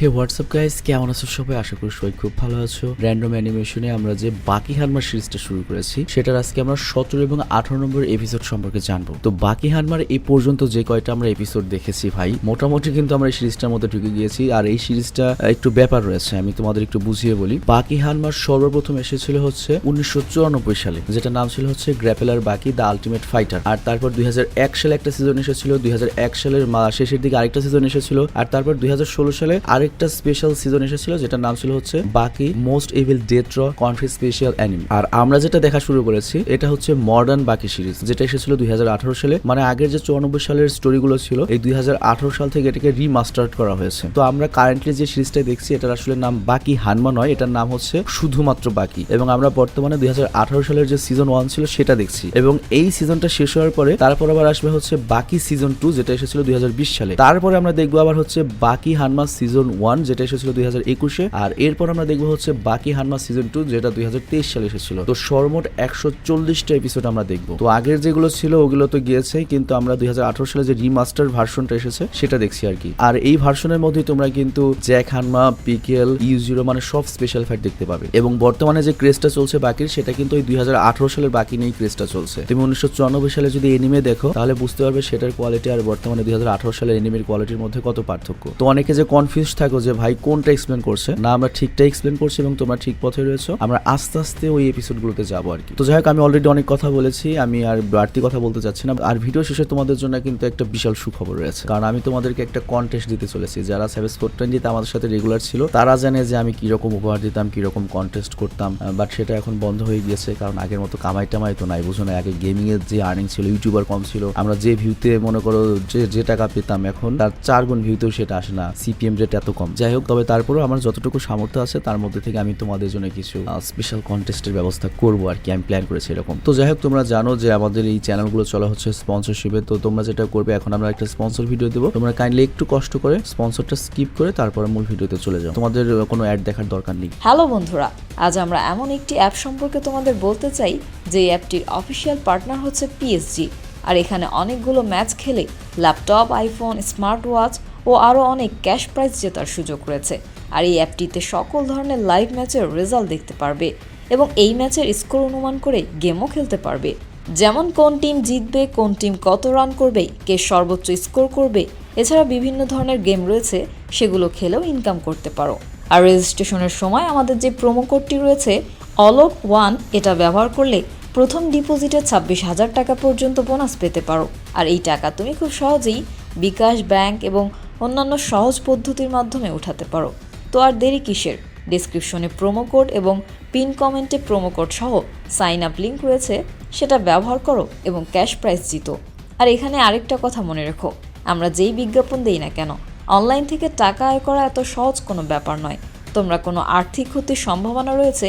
হে WhatsApp guys কেমন আছো সবাই? আশা করি সবাই খুব ভালো আছো। র্যান্ডম অ্যানিমেশনে আমরা যে বাকি হানমার সিরিজটা শুরু করেছি, সেটার আজকে আমরা সতেরো এবং আঠারো নম্বর এপিসোড সম্পর্কে জানব। তো বাকি হানমার এই পর্যন্ত যে কয়টা আমরা এপিসোড দেখেছি ভাই, মোটামুটি কিন্তু আমরা এই সিরিজটার মধ্যে ঢুকে গিয়েছি। আর এই সিরিজটা একটু ব্যাপার রয়েছে, আমি তোমাদের একটু বুঝিয়ে বলি। বাকি হানমার সর্বপ্রথম এসেছিল হচ্ছে উনিশশো চুরানব্বই সালে যেটা নাম ছিল হচ্ছে গ্র্যাপেলার বাকি দ্য আলটিমেট ফাইটার আর তারপর দুই হাজার এক সালে একটা সিজন এসেছিল, দুই হাজার এক সালের শেষের দিকে আরেকটা সিজন এসেছিল, আর তারপর দুই হাজার ষোলো সালে আরেকটা স্পেশাল সিজন এসেছিল, যেটার নাম ছিল হচ্ছে বাকি মোস্ট এভিল ডেথ র কন্ট্রি স্পেশাল অ্যানিমে আর আমরা যেটা দেখা শুরু করেছি, এটা হচ্ছে মডার্ন বাকি সিরিজ যেটা এসেছিল দুই হাজার আঠারো সালে। মানে আগের যে চুরানব্বই সালের স্টোরিগুলো ছিল, এই দুই হাজার আঠারো সাল থেকে এটাকে রিমাস্টার্ড করা হয়েছে। তো আমরা কারেন্টলি যে সিরিজটা দেখছি, এটার আসলে নাম বাকি হানমা নয়, এটার নাম হচ্ছে শুধুমাত্র বাকি। এবং আমরা বর্তমানে দুই হাজার আঠারো সালের যে সিজন ওয়ান ছিল, সেটা দেখছি। এবং এই সিজনটা শেষ হওয়ার পরে, তারপর আবার আসবে হচ্ছে বাকি সিজন টু যেটা এসেছিল দুই হাজার বিশ সালে। তারপরে আমরা দেখব আবার হচ্ছে বাকি হানমা সিজন ওয়ান যেটা এসেছিল দুই হাজার একুশে, আর এরপর আমরা দেখব হচ্ছে বাকি হানমা সিজন টু যেটা দুই সালে এসেছিল। তো সর্বমোট একশো চল্লিশটা এপিসোড আমরা দেখব। তো আগের যেগুলো ছিল, ওগুলো তো গিয়েছে, কিন্তু আমরা দুই হাজার আঠারো সালে যে রিমাস্টার ভার্সনটা এসেছে, সেটা দেখছি আর কি। আর এই ভার্সনের মধ্যে তোমরা কিন্তু Jack Hanma Pickle you zero মানে সব স্পেশাল ফাইট দেখতে পাবে। এবং বর্তমানে যে ক্রেজটা চলছে বাকির, সেটা কিন্তু ওই দুই হাজার আঠারো সালের বাকি নেই ক্রেজটা চলছে। তুমি উনিশশো চুরানব্বই সালে যদি এনিমে দেখো, তাহলে বুঝতে পারবে সেটার কোয়ালিটি আর বর্তমানে দুই হাজার আঠারো সালের এনিমের কোয়ালিটির মধ্যে কত পার্থক্য। তো অনেকে যে কনফিউজ যে ভাই কোনটা এক্সপ্লেন করছে? না, আমরা ঠিকটা এক্সপ্লেন করছি এবং তোমরা ঠিক পথে রয়েছো। আমরা আস্তে আস্তে ওই এপিসোডগুলোতে যাব আর কি। তো যাই হোক, আমি অলরেডি অনেক কথা বলেছি, আমি আর বাড়তি কথা বলতে চাচ্ছি না। আর ভিডিও শেষে তোমাদের জন্য কিন্তু একটা বিশাল সুখবর রয়েছে। কারণ আমি তোমাদেরকে একটা কন্টেস্ট দিতে চলেছি। যারা সেভেস ফোর টোয়েন্টিতে আমাদের সাথে রেগুলার ছিল, তারা জানে যে আমি কীরকম উপহার দিতাম, কীরকম কন্টেস্ট করতাম বাট সেটা এখন বন্ধ হয়ে গিয়েছে। কারণ আগের মতো কামাই টামাই তো নাই, বুঝো না? আগে গেমিং এর যে আর্নিং ছিল ইউটিউবার কম ছিল। আমরা যে ভিউতে মনে করো যে যে টাকা পেতাম এখন, তার চার গুণ ভিউতেও সেটা আসে না। সিপিএম রেট এত কম। যাই হোক, তবে তারপরেও আমার যতটুকু সামর্থ্য আছে, তার মধ্যে থেকে আমি তোমাদের জন্য কিছু স্পেশাল কন্টেস্টের ব্যবস্থা করব আর কি। আমি প্ল্যান করেছি এরকম। তো যাই হোক, তোমরা জানো যে আমাদের এই চ্যানেলগুলো চলা হচ্ছে স্পন্সরশিপে তো তোমরা যেটা করবে, এখন আমরা একটা স্পন্সর ভিডিও দেবো। তোমরা কাইন্ডলি একটু কষ্ট করে স্পন্সরটা স্কিপ করে তারপরে মূল ভিডিওতে চলে যাও। তোমাদের কোনো অ্যাড দেখার দরকার নেই। হ্যালো বন্ধুরা, আজ আমরা এমন একটি অ্যাপ সম্পর্কে তোমাদের বলতে চাই, যে অ্যাপটির অফিসিয়াল পার্টনার হচ্ছে পিএসজি আর এখানে অনেকগুলো ম্যাচ খেলে ল্যাপটপ আইফোন স্মার্ট ওয়াচ ও আরও অনেক ক্যাশ প্রাইজ জেতার সুযোগ রয়েছে। আর এই অ্যাপটিতে সকল ধরনের লাইভ ম্যাচের রেজাল্ট দেখতে পারবে এবং এই ম্যাচের স্কোর অনুমান করে গেমও খেলতে পারবে। যেমন কোন টিম জিতবে, কোন টিম কত রান করবে, কে সর্বোচ্চ স্কোর করবে এছাড়া বিভিন্ন ধরনের গেম রয়েছে, সেগুলো খেলেও ইনকাম করতে পারো। আর রেজিস্ট্রেশনের সময় আমাদের যে প্রোমো কোডটি রয়েছে অলোক ওয়ান, এটা ব্যবহার করলে প্রথম ডিপোজিটে ছাব্বিশ হাজার টাকা পর্যন্ত বোনাস পেতে পারো। আর এই টাকা তুমি খুব সহজেই বিকাশ ব্যাংক এবং অন্যান্য সহজ পদ্ধতির মাধ্যমে উঠাতে পারো। তো আর দেরি কিসের? ডিসক্রিপশনে প্রোমো কোড এবং পিন কমেন্টে প্রোমো কোড সহ সাইন আপ লিঙ্ক রয়েছে। সেটা ব্যবহার করো এবং ক্যাশ প্রাইজ জিতো। আর এখানে আরেকটা কথা মনে রেখো, আমরা যেই বিজ্ঞাপন দেই না কেন অনলাইন থেকে টাকা আয় করা এত সহজ কোনো ব্যাপার নয়। তোমরা কোনো আর্থিক ক্ষতির সম্ভাবনা রয়েছে,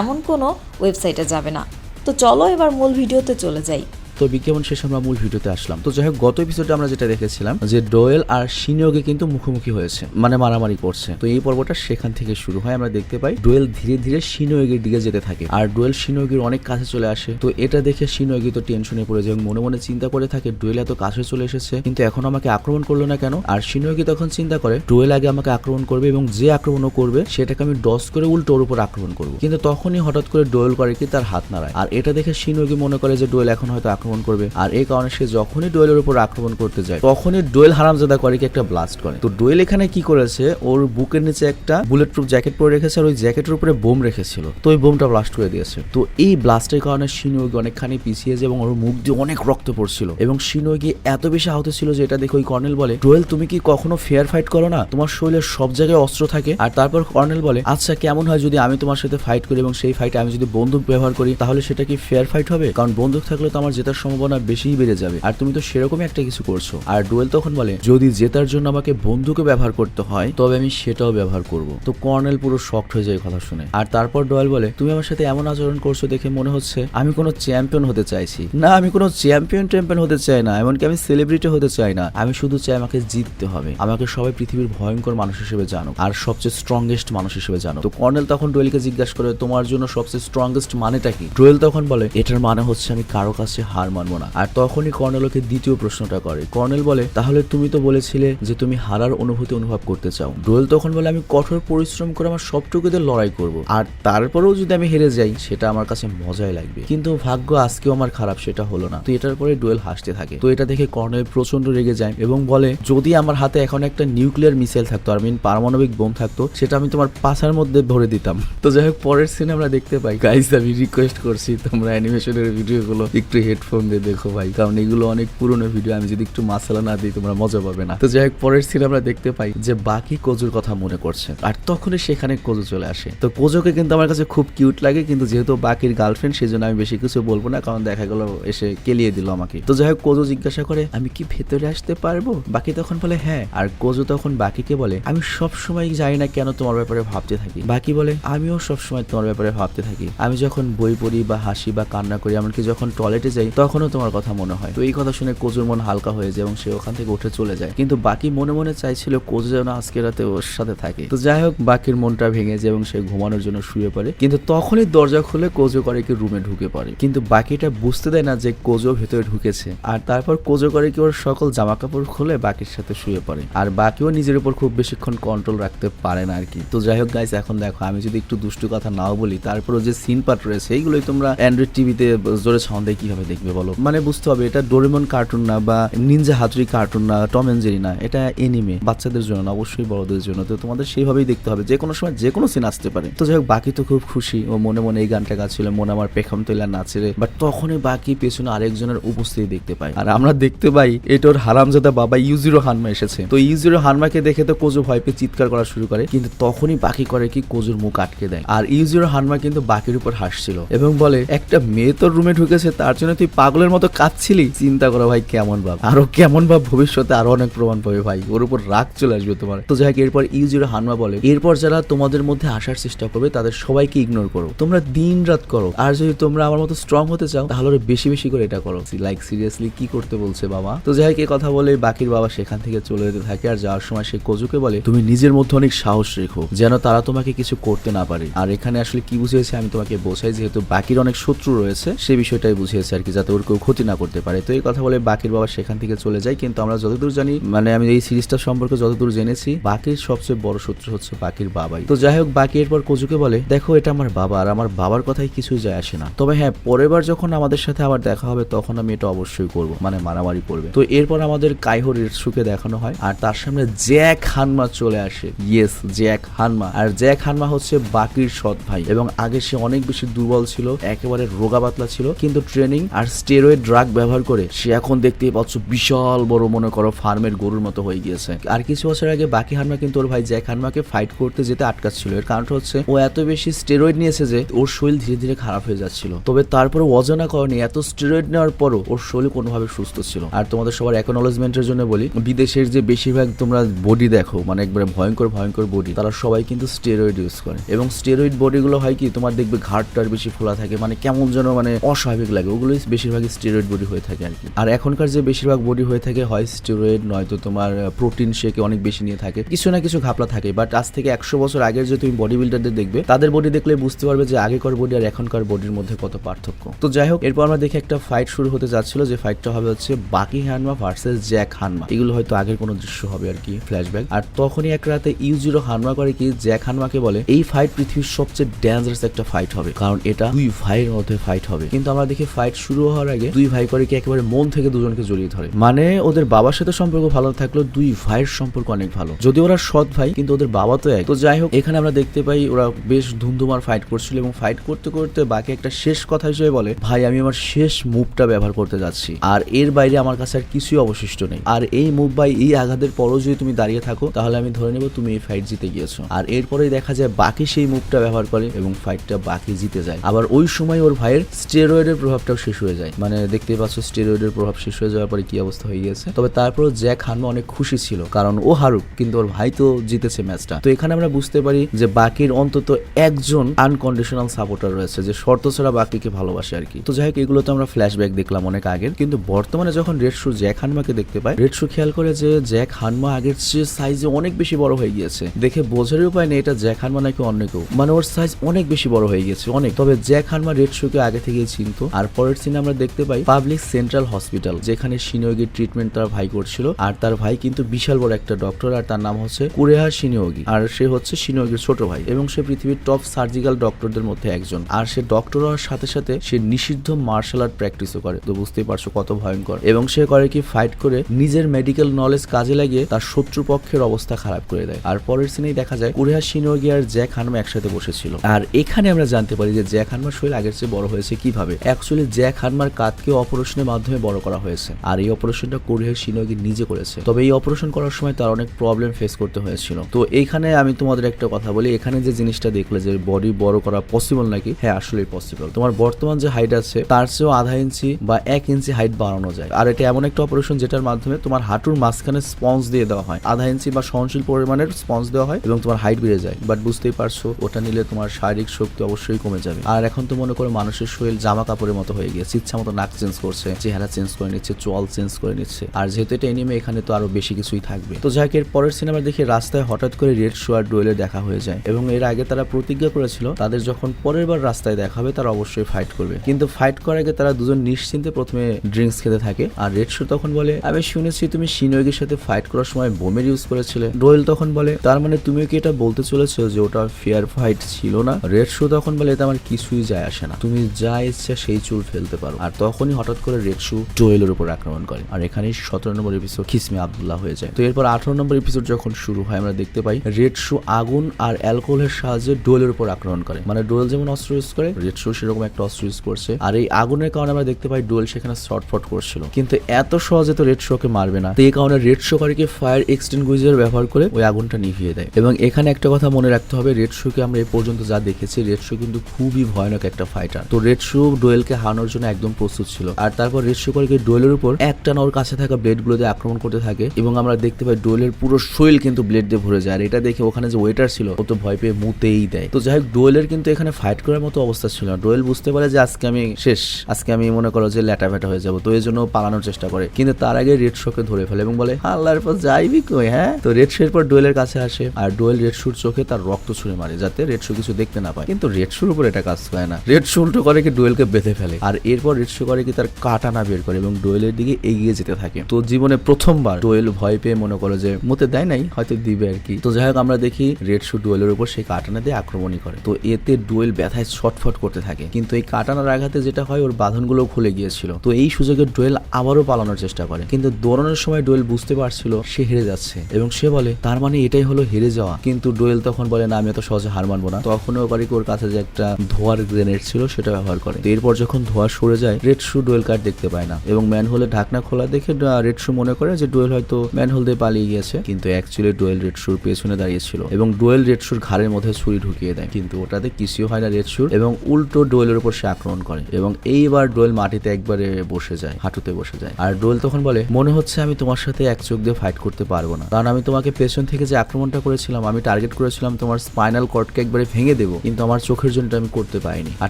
এমন কোনো ওয়েবসাইটে যাবে না। তো চলো এবার মূল ভিডিওতে চলে যাই। তো বিজ্ঞাপন শেষে আমরা মূল ভিডিওতে আসলাম। তো যাই হোক, গত এপিসোডে আমরা যেটা দেখেছিলাম যে ডোয়েল আর সিনিয়গে কিন্তু মুখোমুখি হয়েছে মানে মারামারি করছে। তো এই পর্বটা সেখান থেকে শুরু হয়, আমরা দেখতে পাই ডোয়েল ধীরে ধীরে সিনিয়গের দিকে যেতে থাকে। আর ডোয়েল সিনিয়গের অনেক কাছে চলে আসে, তো এটা দেখে সিনিয়গি তো টেনশনে পড়ে যায় মনে মনে চিন্তা করে থাকে, ডোয়েল এত কাছে চলে এসেছে, কিন্তু এখন আমাকে আক্রমণ করল না কেন? আর সিনিয়গি তখন চিন্তা করে, ডোয়েল আগে আমাকে আক্রমণ করবে এবং যে আক্রমণও করবে, সেটাকে আমি ডস করে উল্টো ওর উপর আক্রমণ করব। কিন্তু তখনই হঠাৎ করে ডোয়েল করে কি তার হাত নাড়ায়। আর এটা দেখে সিনিয়গি মনে করে যে ডোয়েল এখন হয়তো আক্রমণ করবে। আর এই কারণে সে যখনই ডোয়েলের উপর আক্রমণ করতে যায়, তখনই ডোয়েল হারামজাদা করে একটা ব্লাস্ট করে। তো ডোয়েল এখানে কি করেছে? ওর বুকের নিচে একটা বুলেট প্রুফ জ্যাকেট পরে রেখেছে আর ওই জ্যাকেটের উপরে বোম রেখেছিল। তো ওই বোমটা ব্লাস্ট করে দিয়েছে। তো এই ব্লাস্টের কারণে শিনোগি অনেকখানি পিছিয়ে যায় এবং ওর মুখ দিয়ে অনেক রক্ত পড়ছিল। এবং শিনোগি এত বেশি আহত ছিল যে এটা দেখে ওই কর্নেল বলে, ডোয়েল, তুমি কি কখনো ফেয়ার ফাইট করো না? তোমার শরীরের সব জায়গায় অস্ত্র থাকে। আর তারপর কর্নেল বলে আচ্ছা কেমন হয় যদি আমি তোমার সাথে ফাইট করি এবং সেই ফাইটে আমি যদি বন্দুক ব্যবহার করি, তাহলে সেটা কি ফেয়ার ফাইট হবে? কারণ বন্দুক থাকলে তো আমার জেতার সম্ভাবনা বেশিই বেড়ে যাবে। আর তুমি তো সেরকমই একটা কিছু করছ। আর ডুয়েল তখন বলে, যদি জেতার জন্য আমাকে বন্দুকে ব্যবহার করতে হয়, তবে আমি সেটাও ব্যবহার করব। তো কর্নেল পুরো শক্ট হয়ে যায় কথা শুনে। আর তারপর ডয়েল বলে, তুমি আমার সাথে এমন আচরণ করছ দেখে মনে হচ্ছে আমি কোনো চ্যাম্পিয়ন হতে চাইছি। না, আমি কোনো চ্যাম্পিয়ন ট্যাম্পিয়ন হতে চাই না, এমনকি আমি সেলিব্রিটি হতে চাই না। আমি শুধু চাই আমাকে জিততে হবে। আমাকে সবাই পৃথিবীর ভয়ঙ্কর মানুষ হিসেবে জানো আর সবচেয়ে স্ট্রংগেস্ট মানুষ হিসেবে জানো তো কর্নেল তখন ডোয়েলকে জিজ্ঞাসা করে, তোমার জন্য সবচেয়ে স্ট্রংগেস্ট মানেটা কি? ডোয়েল তখন বলে, এটার মানে হচ্ছে আমি কারও কাছে হার হার মানবো না। আর তখনই কর্নেল ওকে দ্বিতীয় প্রশ্নটা করে। কর্নেল বলে, তাহলে তুমি তো বলেছিলে যে তুমি হারার অনুভূতি অনুভব করতে চাও। ডোয়েল তখন বলে, আমি কঠোর পরিশ্রম করে আমার সবটুকুতে লড়াই করব। আর তারপরেও যদি আমি হেরে যাই, সেটা আমার কাছে মজাই লাগবে। কিন্তু ভাগ্য আজকেও আমার খারাপ, সেটা হলো না। তো এটার পরে ডোয়েল হাসতে থাকে। তো এটা দেখে কর্নেল প্রচণ্ড রেগে যায় এবং বলে, যদি আমার হাতে এখন একটা নিউক্লিয়ার মিসাইল থাকতো আর মিন পারমাণবিক বোম থাকতো, সেটা আমি তোমার পাশার মধ্যে ভরে দিতাম। তো যাই হোক, পরের সিনে আমরা দেখতে পাই। গাইস আমি রিকোয়েস্ট করছি তোমরা অ্যানিমেশনের ভিডিওগুলো একটু হেডফোন দিয়ে দেখো ভাই, কারণ এগুলো অনেক পুরনো ভিডিও আমি যদি একটু মাসালা না দিই তোমরা মজা পাবে না। তো যাই হোক, পরের সিনে আমরা দেখতে পাই যে বাকি কোজুর কথা মনে করছে আর তখনই সেখানে কোজো চলে আসে। তো কোজোকে কিন্তু আমার কাছে খুব কিউট লাগে, কিন্তু যেহেতু বাকির গার্লফ্রেন্ড সেই জন্য আমি বেশি কিছু বলব না, কারণ দেখা গেল এসে কেলিয়ে দিল আমাকে। তো যাই হোক, কোজো জিজ্ঞাসা করে, আমি কি ভেতরে আসতে পারব? বাকি তখন বলে হ্যাঁ। আর কোজো তখন বাকিকে বলে, আমি সব সময় জানি না কেন তোমার ব্যাপারে ভাবতে থাকি। বাকি বলে, আমিও সব সময় তোমার ব্যাপারে ভাবতে থাকি। আমি যখন বই পড়ি বা হাসি বা কান্না করি, এমনকি যখন টয়লেটে যাই তখনও তোমার কথা মনে হয়? তো এই কথা শুনে কোজোর মন হালকা হয়ে যায় এবং সে ওখান থেকে উঠে চলে যায়। কিন্তু বাকি মনে মনে চাইছিল কোজো যেন আজকে রাতে ওর সাথে থাকে। তো যাই হোক, বাকির মনটা ভেঙে যায় এবং সে ঘুমানোর জন্য শুয়ে পড়ে। কিন্তু তখনই দরজা খুলে কোজো করে কি রুমে ঢুকে পড়ে। কিন্তু বাকিটা বুঝতে দেয় না যে কোজো ভেতরে ঢুকেছে। আর তারপর কোজো করে কি ওর সকল জামা কাপড় খুলে বাকির সাথে শুয়ে পড়ে। আর বাকিও নিজের উপর খুব বেশিক্ষণ কন্ট্রোল রাখতে পারে না আর কি। তো যাই হোক গাইস এখন দেখো, আমি যদি একটু দুষ্টু কথা নাও বলি, তারপরও যে সিন পার্ট রয়েছে, এইগুলোই তোমরা অ্যান্ড্রয়েড টিভিতে জোরে সাউন্ডে কীভাবে দেখবে বলো। মানে বুঝতে হবে, এটা ডোরেমন কার্টুন না বা নিনজা হাতুরি কার্টুন না টম এন্ড জেরি না, এটা এনিমে বাচ্চাদের জন্য না, অবশ্যই বড়দের জন্য। তো তোমাদের সেইভাবেই দেখতে হবে, যে কোনো সময় যে কোনো সিন আসতে পারে। তো যাই হোক, বাকি তো খুব খুশি, ও মনে মনে এই গানটা গাচ্ছিল, মনে আমার পেখম তৈলা নাচে রে। বাট তখনই বাকি পেছনে আরেকজনের উপস্থিতি দেখতে পাই। আর আমরা দেখতে পাই এটা ওর হারামজাদা বাবা ইউজিরো হানমা এসেছে। তো ইউজিরো হানমাকে দেখে তো কোজো ভয় পেয়ে চিৎকার করা শুরু করে, কিন্তু তখনই বাকি করে কি কোজোর মুখ আটকে দেয়। আর ইউজিরো হানমা কিন্তু বাকির উপর হাসছিল এবং বলে, একটা মেয়ে তোর রুমে ঢুকেছে, তার জন্য তুই পাগলের মতো কাঁদছিলি? চিন্তা করো ভাই, কেমন ভাব? আরও কেমন ভাব ভবিষ্যতে আরও অনেক প্রমাণ পাবে ভাই। ওর উপর রাগ চলে আসবে তোমার। তো যাই এরপর ইউজিরো হানমা বলে, এরপর যারা তোমাদের মধ্যে আসার চেষ্টা করবে, তাদের সবাইকে ইগনোর করো। তোমরা দিন রাত করো। আর যদি তোমরা আমার মতো স্ট্রং হতে চাও, তাহলে বেশি বেশি করে এটা করো। লাইক সিরিয়াসলি কি করতে বলছে বাবা? তো যাই কথা বলে বাকির বাবা সেখান থেকে চলে যেতে থাকে। আর যাওয়ার সময় সে কোজুকে বলে, তুমি নিজের মধ্যে অনেক সাহস রেখো, যেন তারা তোমাকে কিছু করতে না পারে। আর এখানে আসলে কি বুঝিয়েছে আমি তোমাকে বোঝাই, যেহেতু বাকির অনেক শত্রু রয়েছে, সে বিষয়টাই বুঝিয়েছে আর কি যাতে ওর কেউ ক্ষতি না করতে পারে। তো এই কথা বলে বাকির বাবা সেখান থেকে চলে যায়। কিন্তু আমরা যতদূর জানি মানে আমি এই সিরিজটা সম্পর্কে যতদূর জেনেছি, বাকির সবচেয়ে বড় শত্রু হচ্ছে বাকির বাবাই। তো যাই হোক, বাকি এরপর কোজুকে বলে, দেখো, এটা আমার বাবা আর আমার বাবার কথাই কিছুই যায় আসে না। তবে হ্যাঁ পরের বার যখন আমাদের সাথে আবার দেখা হবে, তখন আমি এটা অবশ্যই করব। মানে মারামারি করবে। তো এরপর আমাদের কাইহো রেটসুকে দেখানো হয়, আর তার সামনে জ্যাক হানমা চলে আসে। Yes, Jack Hanma. আর জ্যাক হানমা হচ্ছে বাকির সৎ ভাই এবং আগে সে অনেক বেশি দুর্বল ছিল, একেবারে রোগা পাতলা ছিল। কিন্তু ট্রেনিং আর স্টেরয়েড ড্রাগ ব্যবহার করে, সে এখন দেখতেই পাচ্ছ বিশাল বড় মনে করো ফার্মের গরুর মতো হয়ে গিয়েছে। আর কিছু বছর আগে বাকি হানমা কিন্তু ওর ভাই জ্যাক হানমাকে ফাইট করতে যেতে আটকাচ্ছিল। এর কারণটা হচ্ছে, ও এত বেশি স্টেরয়েড নিয়েছে যে ওর শরীর ধীরে ধীরে খারাপ হয়ে যাচ্ছিল। তবে তারপরে অজানা কারণে এত স্টেরয়েড নেওয়ার পরও ওর শরীর কোনোভাবে সুস্থ ছিল। আর তোমাদের সবার অ্যাকনোলেজমেন্টের জন্য বলি, বিদেশের যে বেশিরভাগ তোমরা বডি দেখো মানে একবারে ভয়ঙ্কর ভয়ঙ্কর বডি তারা সবাই কিন্তু স্টেরয়েড ইউজ করে। এবং স্টেরয়েড বডিগুলো হয় কি, তোমার দেখবে ঘাটটার বেশি ফোলা থাকে মানে কেমন যেন মানে অস্বাভাবিক লাগে। ওগুলোই বেশিরভাগই স্টেরয়েড বডি হয়ে থাকে আর কি আর এখনকার যে বেশিরভাগ বডি হয়ে থাকে হয় স্টেরয়েড নয়তো তোমার প্রোটিন শেকে অনেক বেশি নিয়ে থাকে। কিছু না কিছু ঘাপলা থাকে বাট আজ থেকে একশো বছর আগের যে তুমি বডি বিল্ডারদের দেখবে, তাদের বডি দেখলে বুঝতে পারবে যে আগেকার বডি আর এখনকার বডির মধ্যে কত পার্থক্য। তো যাই হোক, এরপর আমরা দেখি একটা ফাইট শুরু হতে যাচ্ছিল, যে ফাইটটা হবে হচ্ছে বাকি হানমা ভার্সেস জ্যাক হানমা এগুলো হয়তো আগের কোনো দৃশ্য হবে আর কি ফ্ল্যাশব্যাক আর তখনই এক রাতে ইউজিরো হানমা করে কি জ্যাক হানমাকে বলে, এই ফাইট পৃথিবীর সবচেয়ে ডেঞ্জারাস একটা ফাইট হবে, কারণ এটা দুই ভাইয়ের মধ্যে ফাইট হবে। কিন্তু আমরা দেখি ফাইট শুরু হওয়ার আগে দুই ভাই করে কি একেবারে মন থেকে দুজনকে জড়িয়ে ধরে। মানে ওদের বাবার সাথে সম্পর্ক ভালো থাকলেও দুই ভাইয়ের সম্পর্ক অনেক ভালো। যদি ওরা সৎ ভাই, কিন্তু ওদের বাবা তো এক। তো যাই হোক, এখানে আমরা দেখতে পাই ওরা বেশ ধুমধুমার ফাইট করছিল এবং ফাইট করতে করতে বাকি একটা শেষ কথা হিসেবে বলে, ভাই, আমি আমার শেষ মুভটা ব্যবহার করতে যাচ্ছি। আর এর বাইরে আমার কাছে আর কিছুই অবশিষ্ট নেই। আর এই মুভ বাই এই আঘাতের পরও যদি তুমি দাঁড়িয়ে থাকো, তাহলে আমি ধরে নেব তুমি এই ফাইট জিতে গিয়েছো। আর এরপরেই দেখা যায় বাকি সেই মুভটা ব্যবহার করে এবং ফাইটটা বাকি জিতে যায়। আবার ওই সময় ওর ভাইয়ের স্টেরয়েডের প্রভাবটাও শেষ হয়ে যায়। মানে দেখতেই পাচ্ছ স্টেরয়েডের প্রভাব শেষ হয়ে যাওয়ার পরে কি অবস্থা হয়ে গেছে। তবে তারপরও জ্যাক হানমা অনেক খুশি ছিল, কারণ ও হারুক, কিন্তু ওর ভাই তো জিতেছে ম্যাচটা। তো এখানে আমরা বুঝতে পারি যে বাকির অন্তত একজন আনকন্ডিশনাল সাপোর্টার রয়েছে, যে শর্ত ছাড়া বাকিকে ভালোবাসে আর কি। তো যাই হোক, এগুলো তো আমরা ফ্ল্যাশব্যাক দেখলাম অনেক আগের, কিন্তু বর্তমানে যখন রেড শু জ্যাক হানমাকে দেখতে পাই রেড শু খেয়াল করে যে জ্যাক হানমা আগের চেয়ে সাইজে অনেক বেশি বড় হয়ে গিয়েছে। দেখে বোঝার উপায় নেই, এটা জ্যাক হানমা নাকি অন্য কেউ। মানে ওর সাইজ অনেক বেশি বড় হয়ে গেছে অনেক। তবে জ্যাক হানমা রেড শুকে আগে থেকেই চিনতো, আর পরের সিনে আমরা দেখতে পাই পাবলিক সেন্ট্রাল হসপিটাল, যেখানে শিনিয়োগির ট্রিটমেন্ট তার ভাই করছিল। আর তার ভাই কিন্তু বিশাল বড় একটা ডক্টর আর তার নাম হচ্ছে কুরেহা শিনিয়োগি আর সে হচ্ছে শিনিয়োগির ছোট ভাই এবং সে পৃথিবীর টপ সার্জিক্যাল ডক্টরদের মধ্যে একজন। আর সে ডক্টর হওয়ার সাথে সাথে সে নিষিদ্ধ মার্শাল আর্ট প্র্যাকটিসও করে। তো বুঝতেই পারছ কত ভয়ঙ্কর। এবং সে করে কি ফাইট করে নিজের মেডিকেল নলেজ কাজে লাগিয়ে তার শত্রুপক্ষের অবস্থা খারাপ করে দেয়। আর পরের সিনেই দেখা যায় কুরেহা শিনোগি আর জ্যাক হানমা একসাথে বসেছিল। আর এখানে আমরা জানতে পারি যে জ্যাক হানমার শরীর আগের চেয়ে বড় হয়েছে কীভাবে। অ্যাকচুয়ালি জ্যাক হানমার কাঁধকে অপারেশনের মাধ্যমে বড় করা হয়েছে। আর এই অপারেশনটা কুরেহা শিনোগি নিজে করেছে। তবে এই অপারেশন করার সময় তার অনেক প্রবলেম ফেস করতে হয়েছিল। তো এইখানে আমি তোমাদের একটা কথা বলি। এখানে যে জিনিসটা দেখলে যে বডি বড় করা পসিবল নাকি? হ্যাঁ আসলেই পসিবল তোমার বর্তমান যে হাইট আছে, তার চেয়েও আধা ইঞ্চি বা এক ইঞ্চি হাইট বাড়ানো যায়। আর এটা এমন একটা অপারেশন যেটার মাধ্যমে তোমার হাঁটুর মাঝখানে স্পঞ্জ দিয়ে দেওয়া হয়। আধা ইঞ্চি বা সহনশীল পরিমাণের স্পঞ্জ দেওয়া হয় এবং তোমার হাইট বেড়ে যায়। বাট বুঝতেই পারছ, ওটা নিলে তোমার শারীরিক শক্তি অবশ্যই কমে যাবে। আর এখন তো মনে করো মানুষের শরীর জামা কাপড়ের মতো হয়ে গিয়েছে। ইচ্ছা মতো নাক চেঞ্জ করছে, চেহারা চেঞ্জ করে নিচ্ছে চল চেঞ্জ করে নিচ্ছে। আর যেহেতু এটা এনিমে এখানে তো আরও বেশি কিছুই থাকবে। তো যাই এর পরের সিনেমা দেখে রাস্তায় হঠাৎ করে রেড শো আর ডোয়েলের দেখা হয়ে যায়। এবং এর আগে তারা প্রতিজ্ঞা করেছিল, তাদের যখন পরের বার রাস্তায় দেখা হবে, তারা অবশ্যই ফাইট করবে। কিন্তু ফাইট করার আগে তারা দুজন নিশ্চিন্তে প্রথমে ড্রিঙ্কস খেতে থাকে। আর রেড শো তখন বলে, আমি শুনেছি তুমি শিনোগের সাথে ফাইট করার সময় বোমের ইউজ করেছিলে। ডোয়েল তখন বলে, তার মানে তুমি কি এটা বলতে চলেছো যে ওটা ফেয়ার ফাইট ছিল না? রেড শো তখন বলে এটা আমার কিছুই যায় আসে না। তুমি যা ইচ্ছা সেই চুল ফেলতে পারো। আর তখনই হঠাৎ করে রেড শু ডোয়েলের উপর আক্রমণ করে। আর এখানেই সতেরো নম্বর এপিসোড খিসমি আবদুল্লাহ হয়ে যায়। তো এরপর আঠারো নম্বর এপিসোড যখন শুরু হয়, আমরা দেখতে পাই রেড শু আগুন আর অ্যালকোহলের সাহায্যে ডোয়েলের উপর আক্রমণ করে। মানে ডোয়েল যেমন অস্ত্র ইউজ করে রেড শু সেরকম একটা অস্ত্র ইউজ করছে। আর এই আগুনের কারণে আমরা দেখতে পাই ডোয়েল সেখানে শর্টফট করছিল। কিন্তু এত সহজে তো রেড শোকে মারবে না। তো এই কারণে রেড শো কারিকে ফায়ার এক্সটেনগুইজার ব্যবহার করে ওই আগুনটা নিভিয়ে দেয়। এবং এখানে একটা কথা মনে রাখতে হবে রেড শোকে আমরা এই পর্যন্ত যা দেখেছি রেড শো কিন্তু খুবই ভয়ানক একটা ফাইটার তো রেড শো ডোয়েলকে হারানোর জন্য একদম প্রস্তুত ছিল। আর তারপর রেড শো কারিকে ডোয়েলের উপর একটা ওর কাছে থাকা ব্লেডগুলো দিয়ে আক্রমণ করতে থাকে এবং আমরা দেখতে পাই ডোয়েলের পুরো শরীর কিন্তু ব্লেড দিয়ে ভরে যায়। আর এটা দেখে ওখানে যে ওয়েটার ছিল, ও তো ভয় পেয়ে মুতেই দেয়। তো যাই হোক ডোয়েলের কিন্তু এখানে ফাইট করার মতো অবস্থা ছিল না। ডোয়েল বুঝতে পারে যে আজকে আমি শেষ, আজকে আমি মনে করো যে ল্যাটা ফ্যাটা হয়ে যাব। তো এই জন্য পালানোর চেষ্টা করে। কিন্তু তার আগে রেড শোকে ধরে ফেলে এবং বলে, আল্লাহর পর যাইবি কই হ্যাঁ? তো রেড শো পর ডোয়েলের কাছে আসে। আর ডোয়েল রেড শুর চোখে তার রক্ত ছুঁড়ে মারে যাতে রেড শো কিছু দেখতে না পায়। কিন্তু রেড শুর উপর এটা কাজ করে না। রেড শো উল্টো করে কি ডোয়েলকে বেঁধে ফেলে। আর এরপর রেড কি তার কাটানা বের করে এবং ডোয়েলের দিকে এগিয়ে যেতে থাকে। তো জীবনে প্রথমবার ডোয়েল ভয় পেয়ে মনে করো যে, মতে দেয় নাই, হয়তো দিবে আর কি। তো যাই হোক, আমরা দেখি রেড শু ডোয়েলের উপর সেই কাটানা দিয়ে আক্রমণই করে। তো এতে ডোয়েল ব্যথায় ছটফট করতে থাকে। কিন্তু এই কাটানার আঘাতে যেটা হয়, ওর বাঁধনগুলো খুলে গিয়েছিল। তো এই সুযোগে ডোয়েল আবারও পালানোর চেষ্টা করে। কিন্তু দৌড়ানোর সময় ডোয়েল বুঝতে পারছিল, সে হেরে যাচ্ছে। এবং সে বলে, তার মানে এটাই হলো হেরে যাওয়া। কিন্তু ডোয়েল তখন বলে, না, আমি এত সহজে হার মানবো না। তখন ও পারি ওর কাছে যে একটা ধোয়ার গ্রেনেড ছিল, সেটা ব্যবহার করে। এরপর যখন ধোয়া সরে যায় রেড শু ডোয়েল কার্ড দেখতে পায় না। এবং ম্যানহোলের ঢাকনা খোলা দেখে রেড শু মনে করে যে ডোয়েল হয়তো ম্যানহোল দিয়ে পালিয়ে গিয়েছে। কিন্তু অ্যাকচুয়ালি ডোয়েল রেড শুর পেছনে দাঁড়িয়েছিল। এবং ডোয়েল রেড শুর ঘাড়ের মধ্যে ছুরি ঢুকিয়ে দেয়। কিন্তু ওটাতে কিছুই হয় না রেড শুর এবং উল্টো ডোয়েলের উপর সে আক্রমণ করে। এবং এইবার ডোয়েল মাটিতে একবারে বসে যায়, হাঁটুতে বসে যায়। আর ডোয়েল তখন বলে, মনে হচ্ছে আমি তোমার সাথে এক চোখ দিয়ে ফাইট করতে পারব না। কারণ আমি তোমাকে পেছন থেকে যে আক্রমণটা করেছিলাম, আমি টার্গেট করেছিলাম তোমার স্পাইনাল কর্ডকে একবারে ভেঙে দেবো। কিন্তু আমার চোখের জন্য আমি করতে পারিনি। আর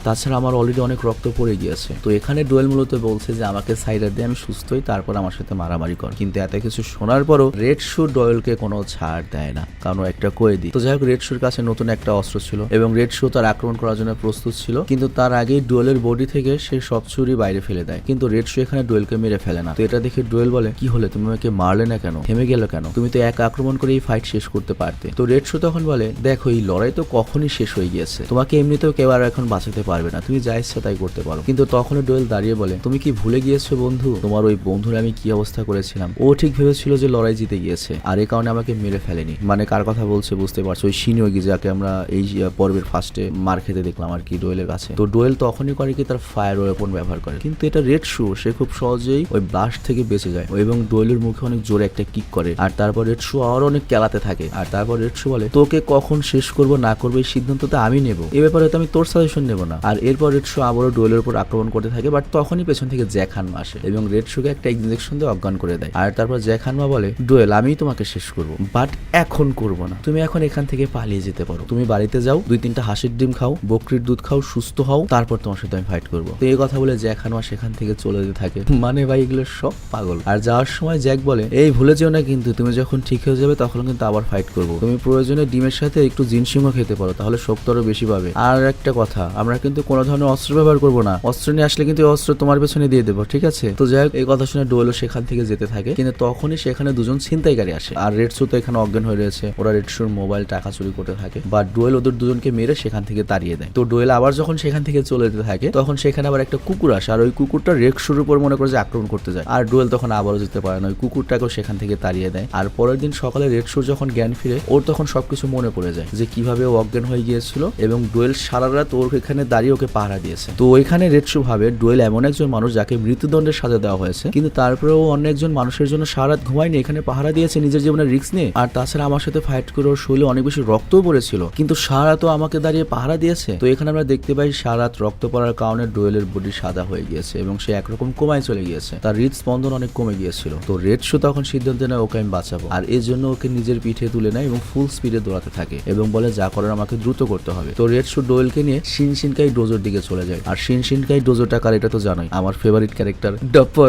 তাছাড়া আমার অলরেডি অনেক রক্ত পড়ে গিয়েছে। তো এখানে ডোয়েল মূলত বলছে যে, আমাকে সাইডার দিয়ে আমি সুস্থ হই তারপর আমার সাথে মারামারি কর। কিন্তু এত কিছু শোনার পরও রেড শু ডয়েলকে কোনো ছাড় দেয় না, কারণ একটা কয়েদি। তো যাই হোক রেড শুর কাছে নতুন একটা অস্ত্র ছিল এবং রেড শু তার আক্রমণ করার জন্য প্রস্তুত ছিল, কিন্তু তার আগেই ডোয়েলের বডি থেকে সে সব ছুরি বাইরে ফেলে দেয়। কিন্তু রেড শু এখানে ডোয়েলকে মেরে ফেলে না। তো এটা দেখে ডোয়েল বলে, কি হলে, তুমি আমাকে মারলে না কেন? থেমে গেল কেন? তুমি তো এক আক্রমণ করে এই ফাইট শেষ করতে পারতে। তো রেড শু তখন বলে, দেখো, এই লড়াই তো কখনই শেষ হয়ে গিয়েছে। তোমাকে এমনিতেও কেউ আর এখন বাঁচাতে পারবে না। তুমি যা ইচ্ছা তাই করতে পারো। কিন্তু তখন ডোয়েল দাঁড়িয়ে বলে, তুমি কি ভুলে গিয়েছো বন্ধু? তোমার ওই বন্ধুর আমি কি অবস্থা করেছিলাম? ও ঠিক ভেবেছিল যে লড়াই জিতে গিয়েছে, আর এই কারণে আমাকে মেরে ফেলেনি। মানে কার কথা বলছে বুঝতে পারছ? ওই সিনিয়গি যাকে আমরা এই পর্বের ফার্স্টে মার খেতে দেখলাম আর কি ডোয়েলের কাছে। তো ডোয়েল তখনই করে কি তার ফায়ার ওয়েপন ব্যবহার করে। কিন্তু এটা রেড শু সে খুব সহজেই ওই ব্লাস্ট থেকে বেঁচে যায় এবং ডোয়েলের মুখে অনেক জোরে একটা কিক করে। আর তারপর রেড শু আরও অনেক কেলাতে থাকে। আর তারপর রেড শু বলে, তোকে কখন শেষ করব না করব এই সিদ্ধান্ত তো আমি নেব। এ ব্যাপারে তো আমি তোর সাজেশন নেব না। আর এরপর রেড শু আবারও ডোয়েলের উপর আক্রমণ করতে থাকে বাট তখনই পেছন থেকে জ্যাক হানমা আসে এবং রেড শুকে একটা ইঞ্জেকশন দিয়ে অজ্ঞান করে দেয়। আর তারপর জ্যাক হানমা বলে, ডুয়েল, আমি তোমাকে শেষ করব বাট এখন করব না। তুমি এখন এখান থেকে পালিয়ে যেতে পারো। তুমি বাড়িতে যাও, দুই তিনটা হাসির ডিম খাও, বকরির দুধ খাও, সুস্থ হও, তারপর তোমার সাথে আমি ফাইট করব। তো এই কথা বলে জ্যাক হানমা সেখান থেকে চলে যেতে থাকে। মানে ভাই, এগুলো সব পাগল। আর যাওয়ার সময় জ্যাক বলে, এই ভুলে যেও না কিন্তু, তুমি যখন ঠিক হয়ে যাবে তখন কিন্তু আবার ফাইট করব। তুমি প্রয়োজনে ডিমের সাথে একটু জিনসিংও খেতে পারো, তাহলে শক্ত আরও বেশি পাবে। আর একটা কথা, আমরা কিন্তু কোনো ধরনের অস্ত্র ব্যবহার করব না। অস্ত্র নিয়ে আসলে কিন্তু এই অস্ত্র তোমার পেছনে দিয়ে দেবো, ঠিক আছে? তো যাই হোক, এই কথা শুনে ডোয়েলও সেখান থেকে যেতে থাকে। কিন্তু তখনই সেখানে দুজন ছিনতাইকারী আসে। আর রেড শু তো এখানে অজ্ঞান হয়ে রয়েছে। ওরা রেড শুর মোবাইল টাকা চুরি করতে থাকে। বা ডোয়েল ওদের দুজনকে মেরে সেখান থেকে তাড়িয়ে দেয়। তো ডোয়েল আবার যখন সেখান থেকে চলে যেতে থাকে, তখন সেখানে আবার একটা কুকুর আসে। আর ওই কুকুরটা রেড শুর উপর মনে করে যে আক্রমণ করতে যায়। আর ডোয়েল তখন আবারও যেতে পারে না। ওই কুকুরটাকেও সেখান থেকে তাড়িয়ে দেয়। আর পরের দিন সকালে রেড শুর যখন জ্ঞান ফিরে, ওর তখন সবকিছু মনে পড়ে যায় যে কীভাবে ও অজ্ঞান হয়ে গিয়েছিল। এবং ডোয়েল সারা রাত ওর এখানে দাঁড়িয়ে ওকে পাহারা দিয়েছে। তো ওইখানে রেড শু ভাবে ডোয়েল এমন একজন মানুষ যাকে মৃত্যুদণ্ডের সাজা দেওয়া হয়েছে। কিন্তু তারপরেও অন্য একজন মানুষের জন্য সারা রাত ঘুমায়নি, এখানে পাহারা দিয়েছে, নিজের জীবনের রিস্ক নিয়ে। আর তাছাড়া আমার সাথে ফাইট করে ওর শরীরে অনেক বেশি রক্তও পড়েছিল। কিন্তু সারা তো আমাকে দাঁড়িয়ে পাহারা দিয়েছে। তো এখানে আমরা দেখতে পাই সারা রাত রক্ত পড়ার কারণে ডোয়েলের বডি সাদা হয়ে গিয়েছে এবং সে একরকম কমায় চলে গিয়েছে। তার হৃদস্পন্দন অনেক কমে গিয়েছিল। তো রেড শো তখন সিদ্ধান্ত নেয় ওকে আমি বাঁচাবো। আর এর জন্য ওকে নিজের পিঠে তুলে নেয় এবং ফুল স্পিডে দৌড়াতে থাকে এবং বলে, যা করার আমাকে দ্রুত করতে হবে। তো রেড শু ডোয়েলকে নিয়ে শিনশিনকাই ডোজোর দিকে চলে যায়। আর শিনশিনকাই ডোজোটা কার এটা তো জানোই। আমার ফেভারিট ক্যারেক্টার ডপ্পর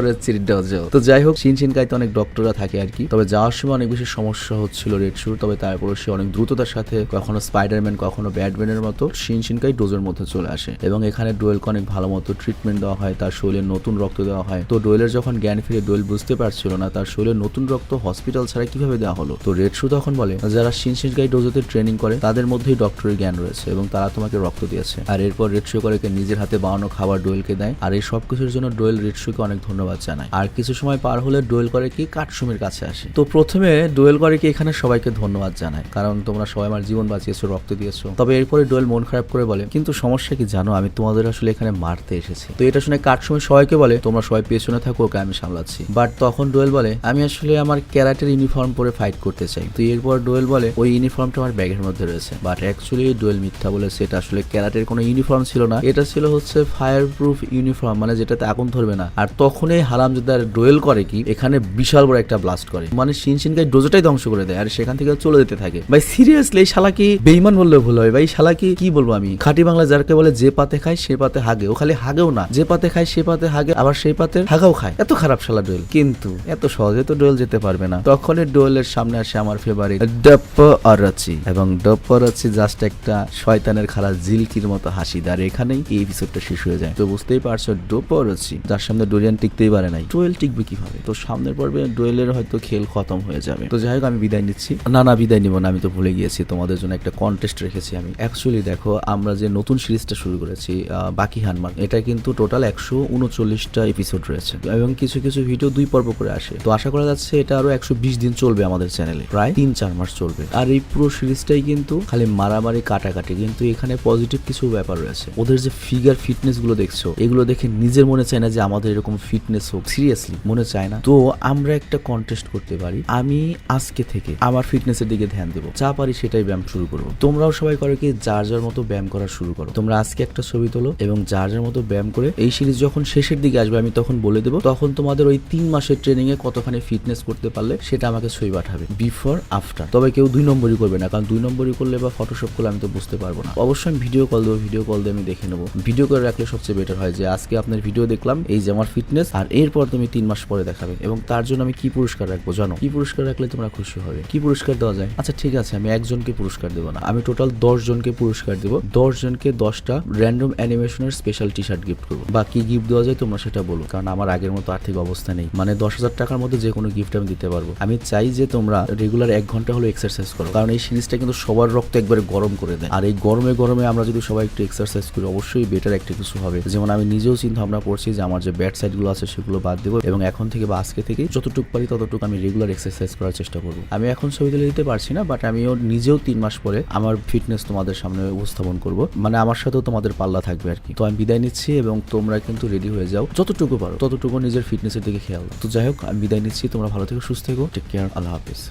ডোজো। তো যাই হোক শিনশিনকাইতে অনেক ডক্টররা থাকে আর কি। তবে যাওয়ার সময় অনেক বেশি সমস্যা হচ্ছিল রেড শুর তবে তারপরে সে অনেক দ্রুততার সাথে কখনো স্পাইডারম্যান কখনো ব্যাটম্যানের মতো শিনশিনকাই ডোজের মধ্যে চলে আসে। এবং এখানে ডোয়েলকে অনেক ভালো মতো ট্রিটমেন্ট দেওয়া হয়, তার শরীরে নতুন রক্ত দেওয়া হয়। তো ডোয়েলের যখন জ্ঞান ফিরে ডোয়েল বুঝতে পারছিল না, তার শরীরে নতুন রক্ত হসপিটাল ছাড়া কীভাবে দেওয়া হলো? তো রেড শু তখন বলে, যারা শিনশিনকাই ডোজোতে ট্রেনিং করে, তাদের মধ্যেই ডক্টরের জ্ঞান রয়েছে এবং তারা তোমাকে রক্ত দিয়েছে। আর এরপর রেড শু করে নিজের হাতে বানানো খাবার ডোয়েলকে দেয়। আর এই সব কিছুর জন্য ডোয়েল রেড শুকে অনেক ধন্যবাদ জানায় আর কিছু সময় পার হলে ডোয়েল করে কি কাঠসুমির কাছে আসে। তো প্রথমে ডোয়েল করে কি এখানে সবাইকে ধন্যবাদ জানায়, কারণ তোমরা সবাই আমার জীবন বাঁচিয়েছো, রক্ত দিয়েছ। তবে এরপরে ডোয়েল মন খারাপ করে বলে, কিন্তু সমস্যা কি জানো, আমি তোমাদের আসলে এখানে মারতে এসেছি। তো এটা শুনে কাঠসুমি সবাইকে বলে, তোমরা সবাই পেছনে থাকো, ওকে আমি সামলাচ্ছি। বাট তখন ডোয়েল বলে, আমি আসলে আমার ক্যারাটের ইউনিফর্ম পরে ফাইট করতে চাই। তো এরপর ডোয়েল বলে, ওই ইউনিফর্মটা আমার ব্যাগের মধ্যে রয়েছে। বাট অ্যাকচুয়ালি ডোয়েল মিথ্যা বলেছে, এটা আসলে ক্যারাটের কোনো ইউনিফর্ম ছিল না। এটা ছিল হচ্ছে ফায়ার প্রুফ ইউনিফর্ম মানে যেটাতে আগুন ধরবে না। আর তখনই হারামজাদার ডোয়েল করে কি, এখানে বিশাল বড় একটা ব্লাস্ট করে। মানে শিনশিনকাই ডোজোটাই ধ্বংস করে দেয়, আর সেখান থেকে চলে যেতে থাকে। ভাই সিরিয়াসলি এই শালা কি বেইমান বললে ভুল হবে ভাই শালা কি কি বলব আমি? খাঁটি বাংলা যারকে বলে যে পাতে খায়, সে পাতে হাগে। ও খালি হাগেও না। যে পাতে খায়, সে পাতে হাগে, আবার সেই পাতে হাগাও খায়। এত খারাপ শালা ডোয়েল। কিন্তু এত সহজে তো ডোয়েল যেতে পারবে না। তখনই ডোয়েলের সামনে আসে আমার ফেভারিট ডপ্প অরাচি এবং ডপ্প অরাচি জাস্ট একটা শয়তানের খারাপ জিলকির মতো হাসি। আর এখানেই এই এপিসোডটা শেষ হয়ে যায়। তো বুঝতেই পারছ ডোপ অরাচি যার সামনে ডোরিয়ান টিকতেই পারে নাই। ডোয়েল টিকবে কীভাবে? তো সামনের পর্বে ডোয়েলের হয়তো খেল খতম হয়ে যাবে। তো যাই হোক, আমি বিদায় নিচ্ছি। না না, বিদায় নিব না, আমি তো ভুলে গিয়েছি। তোমাদের জন্য একটা কন্টেস্ট রেখেছি আমি। অ্যাকচুয়ালি দেখো, আমরা যে নতুন সিরিজটা শুরু করেছি বাকি হানমার, এটা কিন্তু টোটাল একশো উনচল্লিশটা এপিসোড রয়েছে। এবং কিছু কিছু ভিডিও দুই পর্ব করে আসে। তো আশা করা যাচ্ছে, এটা আরও একশো বিশ দিন চলবে আমাদের চ্যানেলে প্রায় তিন চার মাস চলবে। আর এই পুরো সিরিজটাই কিন্তু খালি মারামারি, কাটাকাটি। কিন্তু এখানে পজিটিভ কিছু ব্যাপার রয়েছে। ওদের যে ফিগার ফিটনেসগুলো দেখছ, এগুলো দেখে নিজের মনে চায় না যে আমাদের এরকম ফিটনেস হোক। সিরিয়াসলি মনে চায় না। তো আমরা একটা কন্টেস্ট করতে পারি। আমি আজকে থেকে আমার ফিটনেসের দিকে ধ্যান দেবো। যা পারি সেটাই ব্যায়াম শুরু করব। তোমরাও সবাই করো কি, যার যার মতো ব্যায়াম করা শুরু করো। তোমরা আজকে একটা ছবি তোলো এবং যার যার মতো ব্যায়াম করে এই সিরিজ যখন শেষের দিকে আসবে, আমি তখন বলে দেবো, তখন তোমাদের ওই তিন মাসের ট্রেনিং এ কতখানি ফিটনেস করতে পারলে সেটা আমাকে ছবি পাঠাবে। বিফোর আফটার তবে কেউ দুই নম্বরই করবে না, কারণ দুই নম্বরই করলে বা ফটোশপ করলে আমি তো বুঝতে পারব না। অবশ্যই আমি ভিডিও কল দেবো ভিডিও কল দিয়ে আমি দেখে নেব। ভিডিও করে রাখলে সবচেয়ে বেটার হয় যে আজকে আপনার ভিডিও দেখলাম, এই যে আমার ফিটনেস আর এরপর তুমি তিন মাস পরে দেখাবে। এবং তার জন্য আমি কি পুরস্কার রাখব জানো? কি পুরস্কার রাখলে তোমরা খুশি হবে? কি পুরস্কার দেওয়া যায়? আচ্ছা ঠিক আছে, আমি একজনকে পুরস্কার দেবো না। আমি টোটাল দশ জনকে পুরস্কার দেবো। দশ জনকে দশটা র্যান্ডম অ্যানিমেশনের স্পেশাল টি শার্ট গিফট করব। বা কি গিফট দেওয়া যায় তোমরা সেটা বলো। কারণ আমার আগের মতো আর্থিক অবস্থা নেই। মানে দশ হাজার টাকার মধ্যে যে কোনো গিফট আমি দিতে পারব। আমি চাই যে তোমরা রেগুলার এক ঘণ্টা হলো এক্সারসাইজ করো। কারণ এই সিরিজটা কিন্তু সবার রক্ত একবারে গরম করে দেয়। আর এই গরমে গরমে আমরা যদি সবাই একটু এক্সারসাইজ করি, অবশ্যই বেটার একটা কিছু হবে। যেমন আমি নিজেও চিন্তা ভাবনা করছি যে আমার যে ব্যাড সাইডগুলো আছে সেগুলো বাদ দেবো এবং এখন থেকে বা আজকে থেকে যতটুকু পারি ততটুকু আমি রেগুলার এক্সারসাইজ করার চেষ্টা করব। আমি এখন ছবি তুলে দিতে পারছি না বাট আমিও নিজেও তিন মাস পরে আমার ফিটনেস তোমাদের সামনে উপস্থাপন করব। মানে আমার সাথেও তোমাদের পাল্লা থাকবে আর কি। তো আমি বিদায় নিচ্ছি এবং তোমরা কিন্তু রেডি হয়ে যাও। যতটুকু পারো, ততটুকু নিজের ফিটনেসের দিকে খেয়াল তো যাই হোক, আমি বিদায় নিচ্ছি। তোমরা ভালো থেকো, সুস্থ থেকো। টেক কেয়ার আল্লাহ হাফিজ।